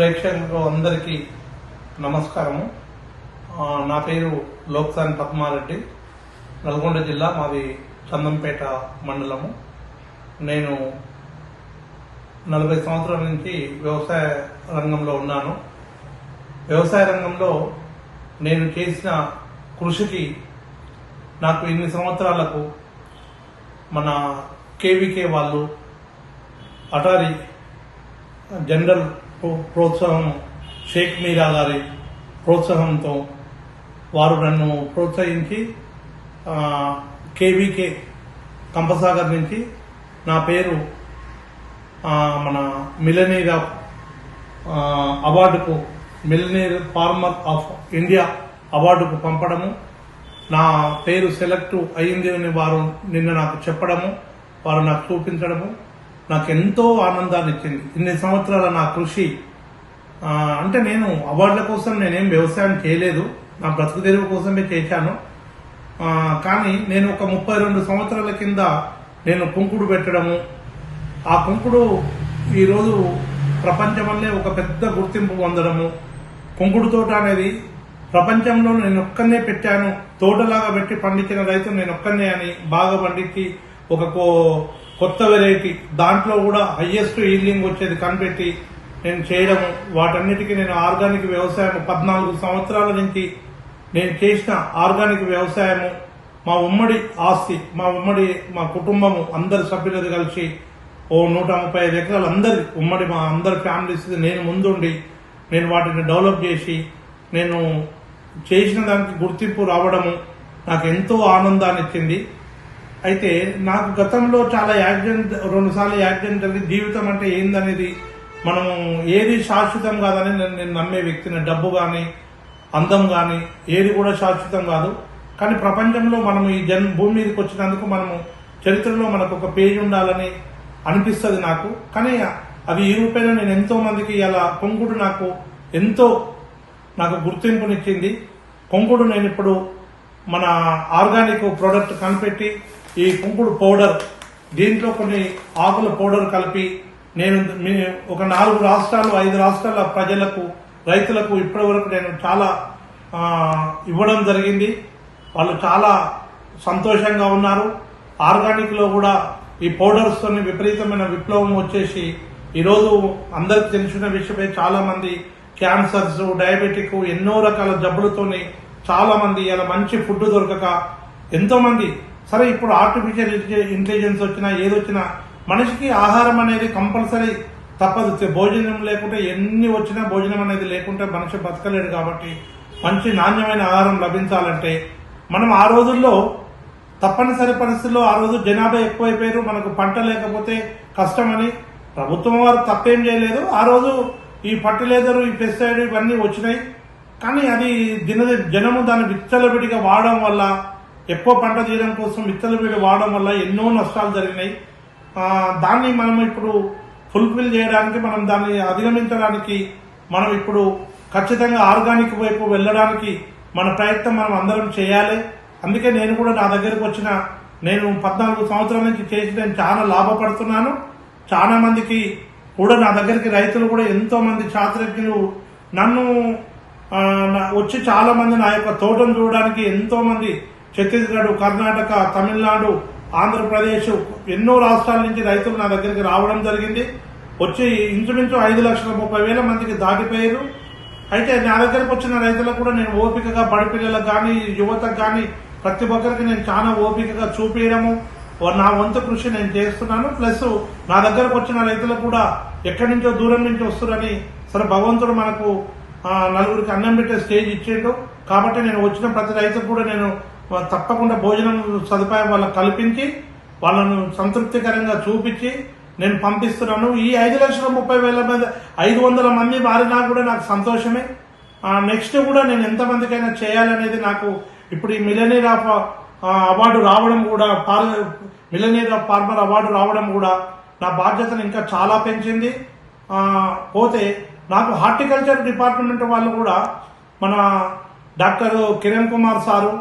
ప్రేక్షకులకు అందరికీ నమస్కారము. నా పేరు లోక్సాన్ పద్మారెడ్డి నల్గొండ జిల్లా మాది చందంపేట మండలము. నేను నలభై సంవత్సరాల నుంచి వ్యవసాయ రంగంలో ఉన్నాను. వ్యవసాయ రంగంలో నేను చేసిన కృషికి నాకు ఇన్ని సంవత్సరాలకు మన కేవీకే వాళ్ళు అటారీ జనరల్ ప్రోత్సాహం షేక్ మీరా గారి ప్రోత్సాహంతో వారు నన్ను ప్రోత్సహించి కేవీకే కంపసాగర్ నుంచి నా పేరు మన మిలనీర్ ఆఫ్ అవార్డుకు మిలనీర్ ఫార్మర్ ఆఫ్ ఇండియా అవార్డుకు పంపడము నా పేరు సెలెక్ట్ అయింది అని వారు నిన్న నాకు చెప్పడము వారు నాకు చూపించడము నాకు ఎంతో ఆనందాన్ని ఇచ్చింది. ఇన్ని సంవత్సరాల నా కృషి అంటే నేను అవార్డుల కోసం నేనేం వ్యవసాయం చేయలేదు. నా బ్రతుకు తెరువు కోసమే చేశాను. కానీ నేను ఒక ముప్పై రెండు సంవత్సరాల కింద నేను కుంకుడు పెట్టడము ఆ కుంకుడు ఈరోజు ప్రపంచమల్లే ఒక పెద్ద గుర్తింపు పొందడము కుంకుడు తోట అనేది ప్రపంచంలో నేను ఒక్కనే పెట్టాను. తోటలాగా పెట్టి పండించిన రైతు నేను ఒక్కనే అని బాగా పండించి ఒక కో- కొత్త వెరైటీ దాంట్లో కూడా హయ్యెస్ట్ ఈల్డింగ్ వచ్చేది కనిపెట్టి నేను చేయడము. వాటన్నిటికీ నేను ఆర్గానిక్ వ్యవసాయం పద్నాలుగు సంవత్సరాల నుంచి నేను చేసిన ఆర్గానిక్ వ్యవసాయము. మా ఉమ్మడి ఆస్తి మా ఉమ్మడి మా కుటుంబము అందరి సభ్యులది కలిసి ఓ నూట ముప్పై ఐదు ఎకరాలు అందరి ఉమ్మడి మా అందరి ఫ్యామిలీస్ నేను ముందుండి నేను వాటిని డెవలప్ చేసి నేను చేసిన దానికి గుర్తింపు రావడము నాకు ఎంతో ఆనందాన్ని ఇచ్చింది అయితే నాకు గతంలో చాలా యాక్సిడెంట్ రెండుసార్లు యాక్సిడెంట్ జరిగి జీవితం అంటే ఏందనేది మనం ఏది శాశ్వతం కాదని నేను నేను నమ్మే వ్యక్తిని డబ్బు కానీ అందం కానీ ఏది కూడా శాశ్వతం కాదు. కానీ ప్రపంచంలో మనం ఈ జన్ భూమి మీదకి వచ్చినందుకు మనము చరిత్రలో మనకు ఒక పేజ్ ఉండాలని అనిపిస్తుంది నాకు. కానీ అది ఈ రూపేణ నేను ఎంతో మందికి ఇలా కొంకుడు నాకు ఎంతో నాకు గుర్తింపునిచ్చింది. కొంకుడు నేను ఇప్పుడు మన ఆర్గానిక్ ప్రోడక్ట్ కనిపెట్టి ఈ కుంకుడు పౌడర్. దీంట్లో కొన్ని ఆకుల పౌడర్ కలిపి నేను ఒక నాలుగు రాష్ట్రాలు ఐదు రాష్ట్రాల ప్రజలకు రైతులకు ఇప్పటి వరకు నేను చాలా ఇవ్వడం జరిగింది. వాళ్ళు చాలా సంతోషంగా ఉన్నారు. ఆర్గానిక్లో కూడా ఈ పౌడర్స్తో విపరీతమైన విప్లవం వచ్చేసి ఈరోజు అందరికి తెలిసిన విషయమే. చాలామంది క్యాన్సర్స్ డయాబెటిక్ ఎన్నో రకాల జబ్బులతోని చాలామంది ఇలా మంచి ఫుడ్ దొరకక ఎంతోమంది సరే ఇప్పుడు ఆర్టిఫిషియల్ ఇంటెలిజెన్స్ వచ్చినా ఏదొచ్చినా మనిషికి ఆహారం అనేది కంపల్సరీ తప్పదు. భోజనం లేకుంటే ఎన్ని వచ్చినా భోజనం అనేది లేకుంటే మనిషి బతకలేడు కాబట్టి మంచి నాణ్యమైన ఆహారం లభించాలంటే మనం ఆ రోజుల్లో తప్పనిసరి పరిస్థితుల్లో ఆ రోజు జనాభా ఎక్కువైపోయారు. మనకు పంట లేకపోతే కష్టమని ప్రభుత్వం వారు తప్పేం చేయలేదు. ఆ రోజు ఈ ఫర్టిలైజర్ ఈ పెస్టిసైడ్ ఇవన్నీ వచ్చినాయి. కానీ అది దిన జనము దాన్ని విచ్చలబిడిగా వాడడం వల్ల ఎక్కువ పంట తీయడం కోసం విచ్చలవిడి వాడడం వల్ల ఎన్నో నష్టాలు జరిగినాయి. దాన్ని మనం ఇప్పుడు ఫుల్ఫిల్ చేయడానికి మనం దాన్ని అధిగమించడానికి మనం ఇప్పుడు ఖచ్చితంగా ఆర్గానిక్ వైపు వెళ్ళడానికి మన ప్రయత్నం మనం అందరం చేయాలి. అందుకే నేను కూడా నా దగ్గరకు వచ్చిన నేను పద్నాలుగు సంవత్సరాల నుంచి చేసి నేను చాలా లాభపడుతున్నాను. చాలా మందికి కూడా నా దగ్గరికి రైతులు కూడా ఎంతో మంది శాస్త్రజ్ఞులు నన్ను వచ్చి చాలా మంది నా యొక్క తోటను చూడడానికి ఎంతో మంది ఛత్తీస్గఢ్ కర్ణాటక తమిళనాడు ఆంధ్రప్రదేశ్ ఎన్నో రాష్ట్రాల నుంచి రైతులు నా దగ్గరికి రావడం జరిగింది. వచ్చి ఇంచుమించు ఐదు లక్షల ముప్పై వేల మందికి దాటిపోయారు. అయితే నా దగ్గరకు వచ్చిన రైతులకు కూడా నేను ఓపికగా బడిపిల్లలకు కానీ యువతకు కానీ ప్రతి ఒక్కరికి నేను చాలా ఓపికగా చూపించడము నా వంతు కృషి నేను చేస్తున్నాను. ప్లస్ నా దగ్గరకు వచ్చిన రైతులకు కూడా ఎక్కడి నుంచో దూరం నుంచి వస్తున్నారని సరే భగవంతుడు మనకు నలుగురికి అన్నం పెట్టే స్టేజ్ ఇచ్చిండు. కాబట్టి నేను వచ్చిన ప్రతి రైతుకు కూడా నేను తప్పకుండా భోజనం సదుపాయం వాళ్ళకి కల్పించి వాళ్ళను సంతృప్తికరంగా చూపించి నేను పంపిస్తున్నాను. ఈ ఐదు లక్షల ముప్పై వేల మంది ఐదు వందల మంది మారినా కూడా నాకు సంతోషమే. నెక్స్ట్ కూడా నేను ఎంతమందికైనా చేయాలనేది నాకు ఇప్పుడు ఈ మిలనీర్ ఆఫ్ అవార్డు రావడం కూడా మిలనీర్ ఆఫ్ ఫార్మర్ అవార్డు రావడం కూడా నా బాధ్యతను ఇంకా చాలా పెంచింది. పోతే నాకు హార్టికల్చర్ డిపార్ట్మెంట్ వాళ్ళు కూడా మన doctor Kiran Kumar sir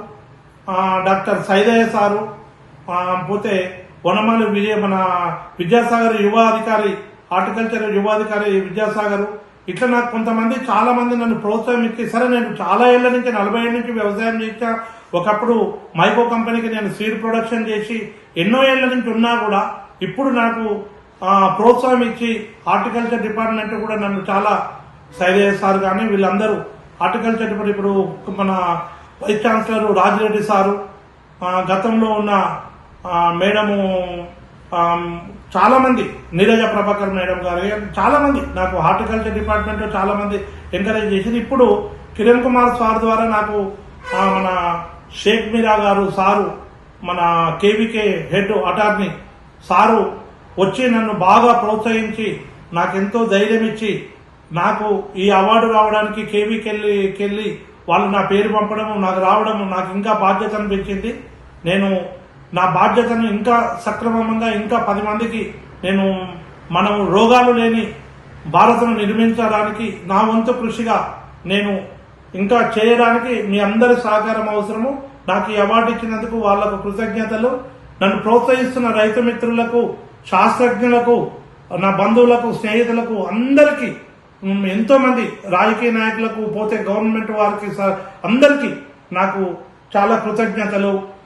doctor Saidaiah sir పోతే వనమాలి విజయ మన విద్యాసాగర్ యువ అధికారి హార్టికల్చర్ యువాధికారి విద్యాసాగర్. ఇట్లా నాకు కొంతమంది చాలా మంది నన్ను ప్రోత్సాహం సరే నేను చాలా ఏళ్ళ నుంచి నలభై ఏళ్ళ నుంచి వ్యవసాయం చేసా ఒకప్పుడు మైకో కంపెనీకి నేను సీడ్ ప్రొడక్షన్ చేసి ఎన్నో ఏళ్ళ నుంచి ఉన్నా కూడా ఇప్పుడు నాకు ప్రోత్సాహం ఇచ్చి హార్టికల్చర్ డిపార్ట్మెంట్ కూడా నన్ను చాలా సైదయ్య సార్ కానీ వీళ్ళందరూ హార్టికల్చర్ డిపార్ట్మెంట్ ఇప్పుడు మన వైస్ ఛాన్సలర్ రాజిరెడ్డి సారు గతంలో ఉన్న మేడము చాలామంది నీరజ ప్రభాకర్ మేడం గారు చాలామంది నాకు హార్టికల్చర్ డిపార్ట్మెంట్ చాలామంది ఎంకరేజ్ చేసింది. ఇప్పుడు కిరణ్ కుమార్ సార్ ద్వారా నాకు మన షేక్ మీరా గారు సారు మన కేవీకే హెడ్ అటార్నీ సారు వచ్చి నన్ను బాగా ప్రోత్సహించి నాకెంతో ధైర్యం ఇచ్చి నాకు ఈ అవార్డు రావడానికి కేవీకెళ్ళి కెళ్ళి వాళ్ళు నా పేరు పంపడము నాకు రావడము నాకు ఇంకా బాధ్యత అనిపించింది నేను నా బాధ్యతను ఇంకా సక్రమంగా ఇంకా పది మందికి నేను మనం రోగాలు లేని భారత్ను నిర్మించడానికి నా వంతు కృషిగా నేను ఇంకా చేయడానికి మీ అందరి సహకారం అవసరము. నాకు ఈ అవార్డు ఇచ్చినందుకు వాళ్ళకు కృతజ్ఞతలు. నన్ను ప్రోత్సహిస్తున్న రైతు మిత్రులకు శాస్త్రజ్ఞులకు నా బంధువులకు స్నేహితులకు అందరికీ ఎంతో మంది రాజకీయ నాయకులకు పోతే గవర్నమెంట్ వారికి స- అందరికీ నాకు చాలా కృతజ్ఞతలు.